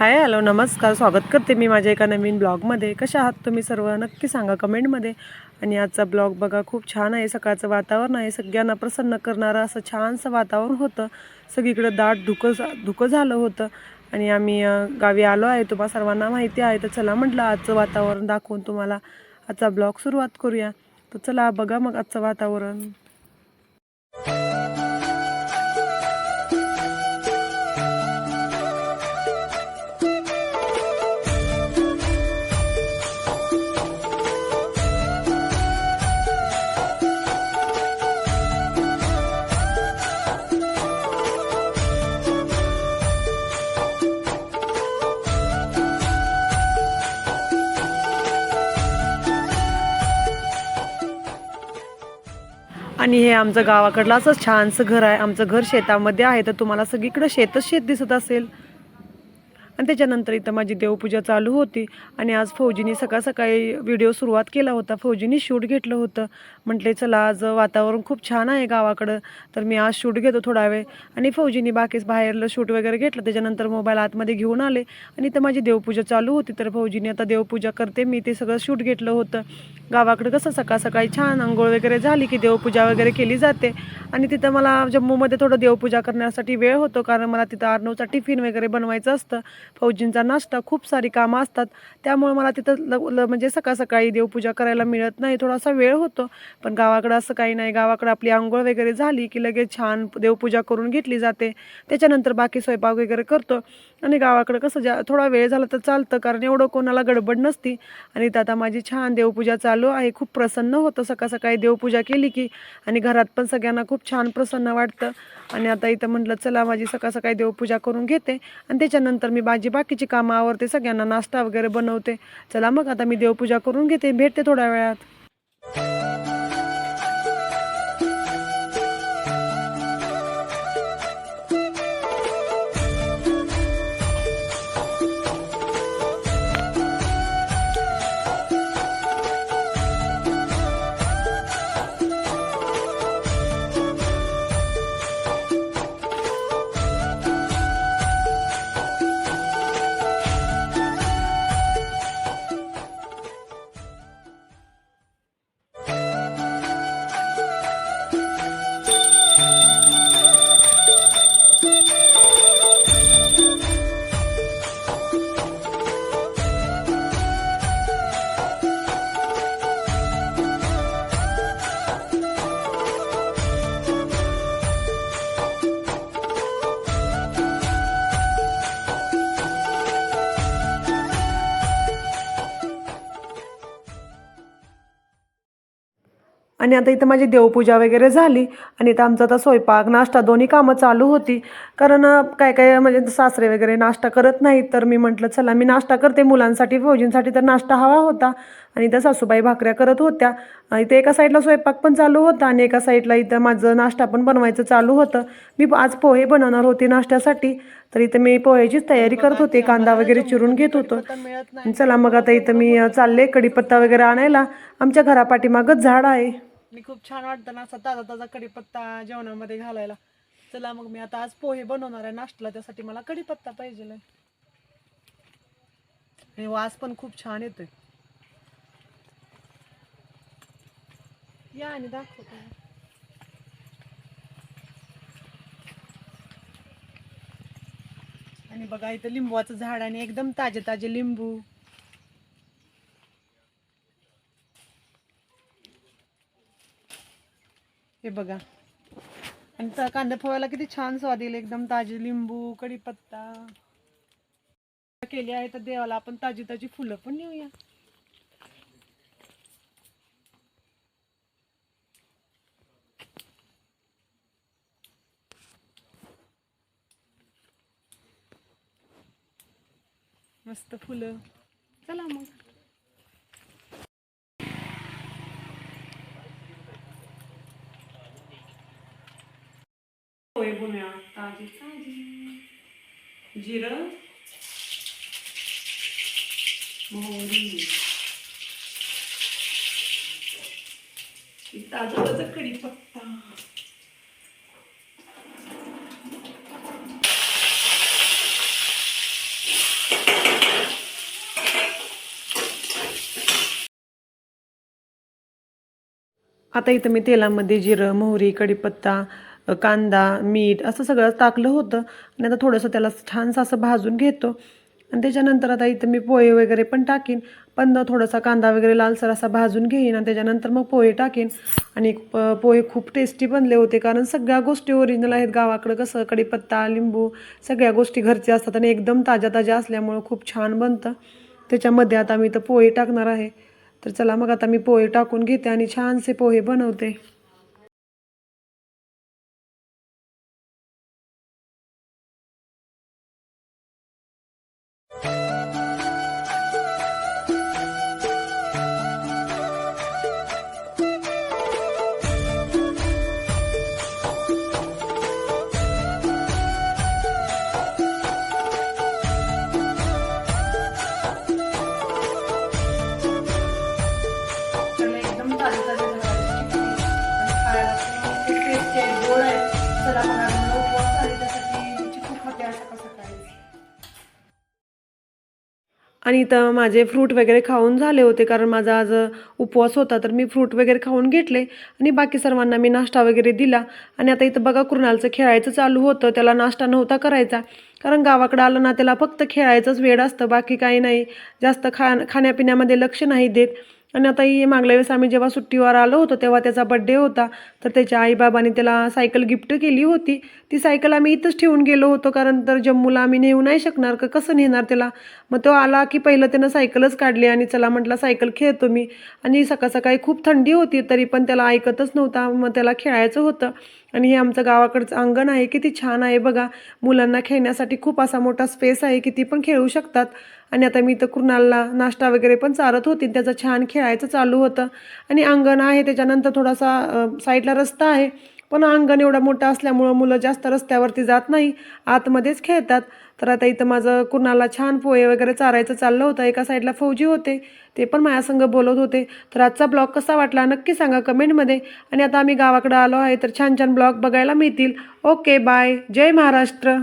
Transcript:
Hi hello नमस्कार. स्वागत करते मी माझ्या एका नवीन ब्लॉगमध्ये. कशा आहात तुम्ही सर्व? नक्की सांगा कमेंटमध्ये. आणि आजचा ब्लॉग बघा खूप छान आहे. सकाळचं वातावरण आहे. सगळ्यांना प्रसन्न करणारं असं छानसं वातावरण होतं. सगळीकडं दाट धुकं झा- धुकं झालं होतं. आणि आम्ही गावी आलो आहे. तुम्हाला सर्वांना माहिती आहे. तर चला म्हटलं आजचं वातावरण दाखवून तुम्हाला आजचा ब्लॉग सुरुवात करूया. तर चला बघा मग आजचं वातावरण. आणि हे आमचं गावाकडलं असं छानसं घर आहे. आमचं घर शेतामध्ये आहे. तर तुम्हाला सगळीकडं शेतच शेत दिसत असेल. आणि त्याच्यानंतर इथं माझी देवपूजा चालू होती. आणि आज फौजीनी सकाळ सकाळी व्हिडिओ सुरुवात केला होता. फौजीनी शूट घेतलं होतं. म्हटले चला आज वातावरण खूप छान आहे गावाकडं. तर मी आज शूट घेतो थोडा वेळ. आणि फौजीनी बाकीच बाहेरलं शूट वगैरे घेतलं. त्याच्यानंतर मोबाईल आतमध्ये घेऊन आले. आणि इथं माझी देवपूजा चालू होती. तर फौजीने आता देवपूजा करते. मी ते सगळं शूट घेतलं होतं. गावाकडं कसं सकाळ सकाळी छान आंघोळ वगैरे झाली की देवपूजा वगैरे केली जाते. आणि तिथं मला जम्मूमध्ये थोडं देवपूजा करण्यासाठी वेळ होतो कारण मला तिथं आर्नवचा टिफिन वगैरे बनवायचं असतं. फौजींचा नाश्ता खूप सारी कामं असतात. त्यामुळे मला तिथं ल ल- म्हणजे सकाळ सकाळी देवपूजा करायला मिळत नाही थोडासा वेळ होतो. पण गावाकडं असं काही नाही. गावाकडं आपली आंघोळ वगैरे झाली की लगेच छान देवपूजा करून घेतली जाते. त्याच्यानंतर बाकी स्वयंपाक वगैरे करतो. आणि गावाकडं कसं ज्या थोडा वेळ झाला तर चालतं कारण एवढं कोणाला गडबड नसती. आणि तर आता माझी छान देवपूजा चालू आहे खूप प्रसन्न होतं. सकाळ सकाळी देवपूजा केली की आणि घरात पण सगळ्यांना खूप छान प्रसन्न वाटतं. आणि आता इथं म्हटलं चला माझी सकाळ सकाळी देवपूजा करून घेते आणि त्याच्यानंतर मी माझी बाकीची कामं आवरते. सगळ्यांना नाश्ता वगैरे बनवते. चला मग आता मी देवपूजा करून घेते. भेटते थोड्या वेळात. आणि आता इथं माझी देवपूजा वगैरे झाली आणि इथं आमचा आता स्वयंपाक नाश्ता दोन्ही कामं चालू होती. कारण काय काय म्हणजे सासरे वगैरे नाश्ता करत नाहीत तर मी म्हटलं चला मी नाश्ता करते मुलांसाठी फौजींसाठी तर नाश्ता हवा होता आणि इथं सासूबाई भाकऱ्या करत होत्या. इथं एका साईडला स्वयंपाक पण चालू होता आणि एका साईडला इथं माझं नाश्ता पण बनवायचं चालू होतं. मी आज पोहे बनवणार होते नाश्त्यासाठी. तर इथं मी पोह्याचीच तयारी करत होते कांदा वगैरे चिरून घेत होतो. चला मग आता इथं मी चालले कढीपत्ता वगैरे आणायला. आमच्या घरापाठीमागच झाड आहे. मी खूप छान वाटतं ना असा ताजा ताजा कढीपत्ता जेवणामध्ये घालायला. चला मग मी आता आज पोहे बनवणार आहे नाश्त्याला त्यासाठी मला कढीपत्ता पाहिजे आणि वास पण खूप छान येतोय. या आणि दाखवतो आणि बघा इथं लिंबूचं झाड आणि एकदम ताजे ताजे लिंबू. हे बघा. आणि तर कांदा पोह्याला किती छान स्वाद येईल. एकदम ताजे लिंबू कढीपत्ता. केली आहे तर देवाला आपण ताजी ताजी फुलं पण नेऊया. मस्त फुलं. चला मग. koyulmuyor. Taze taze. Cira. मोहरी ताजा ताजा कढीपत्ता आता इथं मी तेलामध्ये जिरं मोहरी कढीपत्ता कांदा मीठ असं सगळं टाकलं होतं. आणि आता थोडंसं त्याला छानसं असं भाजून घेतो. आणि त्याच्यानंतर आता इथं मी पोहे वगैरे पण टाकीन. पण थोडासा कांदा वगैरे लालसर असा भाजून घेईन आणि त्याच्यानंतर मग पोहे टाकीन. आणि पोहे खूप टेस्टी बनले होते. कारण सगळ्या गोष्टी ओरिजिनल आहेत. गावाकडं कसं कढीपत्ता लिंबू सगळ्या गोष्टी घरच्या असतात आणि एकदम ताज्या ताज्या असल्यामुळं खूप छान बनतं. त्याच्यामध्ये आता मी इथं पोहे टाकणार आहे. तर चला मग आता मी पोहे टाकून घेते आणि छानसे पोहे बनवते. आणि इथं माझे फ्रूट वगैरे खाऊन झाले होते कारण माझा आज उपवास होता तर मी फ्रूट वगैरे खाऊन घेतले. आणि बाकी सर्वांना मी नाश्ता वगैरे दिला. आणि आता इथं बघा कुणालचं खेळायचं चालू होतं त्याला नाश्ता नव्हता करायचा. कारण गावाकडं आलं ना त्याला फक्त खेळायचंच वेळ असतं बाकी काही नाही. जास्त खा खाण्यापिण्यामध्ये लक्ष नाही देत. आणि आता ही मागल्या वेळेस आम्ही जेव्हा सुट्टीवर आलो होतो तेव्हा त्याचा बड्डे होता. तर त्याच्या आईबाबांनी त्याला सायकल गिफ्ट केली होती. ती सायकल आम्ही इथंच ठेवून गेलो होतो कारण तर जम्मूला आम्ही नेऊ नाही शकणार का कसं नेणार त्याला? मग तो आला की पहिलं त्यानं सायकलच काढली आणि चला म्हटलं सायकल खेळतो मी. आणि सकाळ सकाळी खूप थंडी होती तरी पण त्याला ऐकतच नव्हता. मग त्याला खेळायचं होतं. आणि हे आमचं गावाकडचं अंगण आहे किती छान आहे बघा. मुलांना खेळण्यासाठी खूप असा मोठा स्पेस आहे की ती पण खेळू शकतात. आणि आता मी तर कृणालला नाश्ता वगैरे पण चारत होती. त्याचं छान खेळायचं चालू होतं. आणि अंगण आहे त्याच्यानंतर थोडासा साईडला रस्ता आहे. पण अंगण एवढा मोठा असल्यामुळं मुलं जास्त रस्त्यावरती जात नाही. आतमध्येच खेळतात. तर आता इथं माझं कुणाला छान पोहे वगैरे चारायचं चाललं होतं. एका साईडला फौजी होते. ते पण माझ्यासंग बोलत होते. तर आजचा ब्लॉग कसा वाटला नक्की सांगा कमेंटमध्ये. आणि आता आम्ही गावाकडं आलो आहे तर छान छान ब्लॉग बघायला मिळतील. Okay bye. जय महाराष्ट्र.